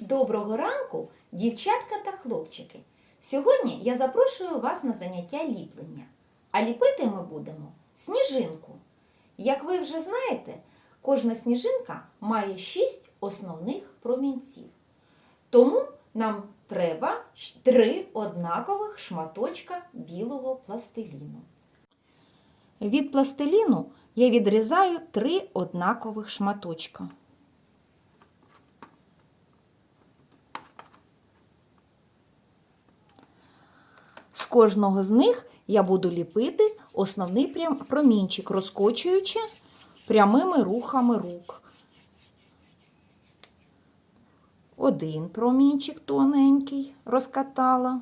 Доброго ранку, дівчатка та хлопчики! Сьогодні я запрошую вас на заняття ліплення. А ліпити ми будемо сніжинку. Як ви вже знаєте, кожна сніжинка має шість основних промінців. Тому нам треба щ- три однакових шматочка білого пластиліну. Від пластиліну я відрізаю три однакових шматочка. Кожного з них я буду ліпити основний промінчик, розкочуючи прямими рухами рук. Один промінчик тоненький розкатала.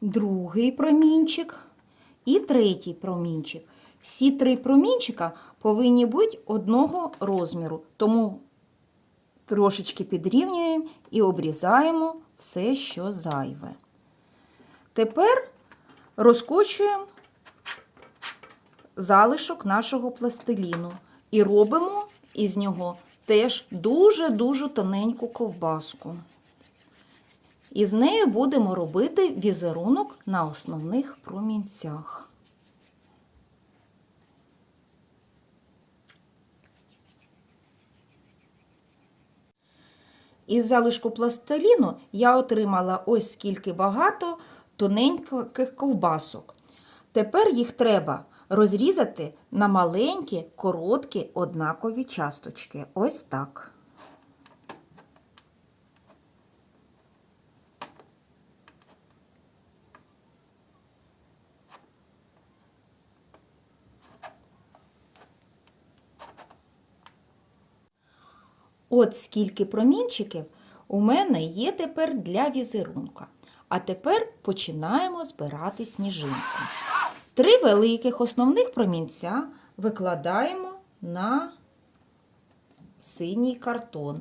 Другий промінчик і третій промінчик. Всі три промінчика повинні бути одного розміру, тому трошечки підрівнюємо і обрізаємо все, що зайве. Тепер розкочуємо залишок нашого пластиліну і робимо із нього теж дуже-дуже тоненьку ковбаску. І з нею будемо робити візерунок на основних промінцях. Із залишку пластиліну я отримала ось скільки багато тоненьких ковбасок. Тепер їх треба розрізати на маленькі, короткі, однакові часточки. Ось так. От скільки промінчиків у мене є тепер для візерунка. А тепер починаємо збирати сніжинку. Три великих основних промінця викладаємо на синій картон.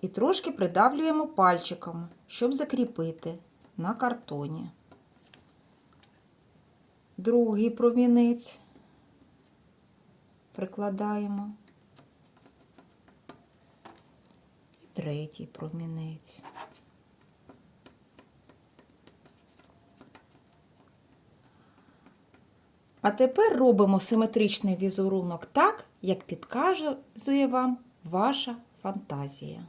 І трошки придавлюємо пальчиком, щоб закріпити на картоні. Другий промінець прикладаємо. І третій промінець. А тепер робимо симетричний візерунок так, як підказує вам ваша фантазія.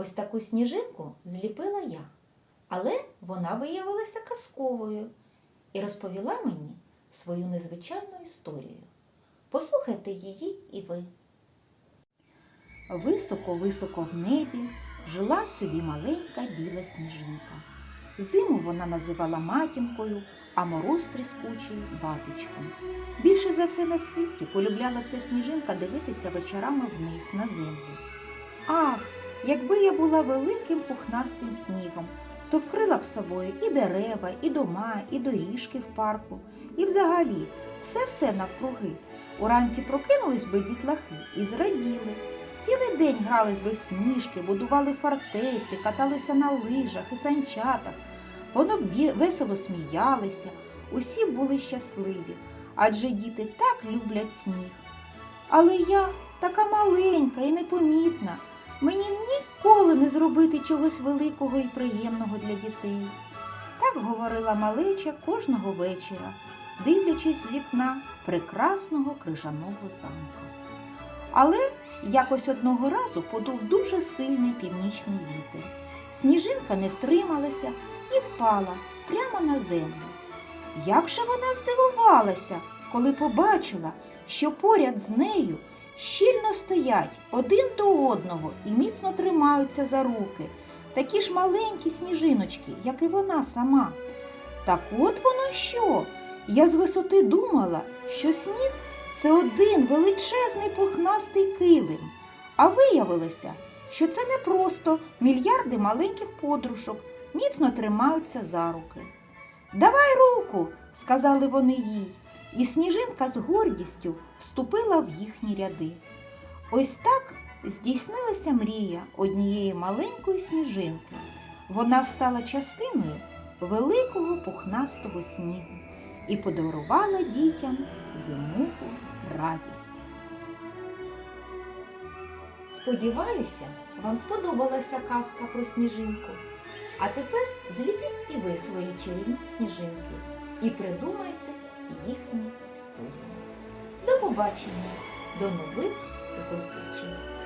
Ось таку сніжинку зліпила я, але вона виявилася казковою і розповіла мені свою незвичайну історію. Послухайте її і ви. Високо-високо в небі жила собі маленька біла сніжинка. Зиму вона називала матінкою, а мороз тріскучий батечком. Більше за все на світі полюбляла ця сніжинка дивитися вечорами вниз на землю. Ах, якби я була великим пухнастим снігом, то вкрила б собою і дерева, і дома, і доріжки в парку, і взагалі все-все навкруги. Уранці прокинулись би дітлахи і зраділи. Цілий день грались би в сніжки, будували фортеці, каталися на лижах і санчатах. Воно б весело сміялися, усі були щасливі, адже діти так люблять сніг. Але я така маленька і непомітна. Мені ніколи не зробити чогось великого і приємного для дітей. Так говорила малеча кожного вечора, дивлячись з вікна прекрасного крижаного замка. Але якось одного разу подув дуже сильний північний вітер. Сніжинка не втрималася і впала прямо на землю. Як же вона здивувалася, коли побачила, що поряд з нею щільно стоять один до одного і міцно тримаються за руки, такі ж маленькі сніжиночки, як і вона сама. Так от воно що? Я з висоти думала, що сніг це один величезний пухнастий килим. А виявилося, що це не просто мільярди маленьких подружок міцно тримаються за руки. Давай руку, сказали вони їй, і сніжинка з гордістю вступила в їхні ряди. Ось так здійснилася мрія однієї маленької сніжинки. Вона стала частиною великого пухнастого снігу і подарувала дітям зимову радість. Сподіваюся, вам сподобалася казка про сніжинку. А тепер зліпіть і ви свої чарівні сніжинки і придумайте їхні історії. До побачення, до нових зустрічей!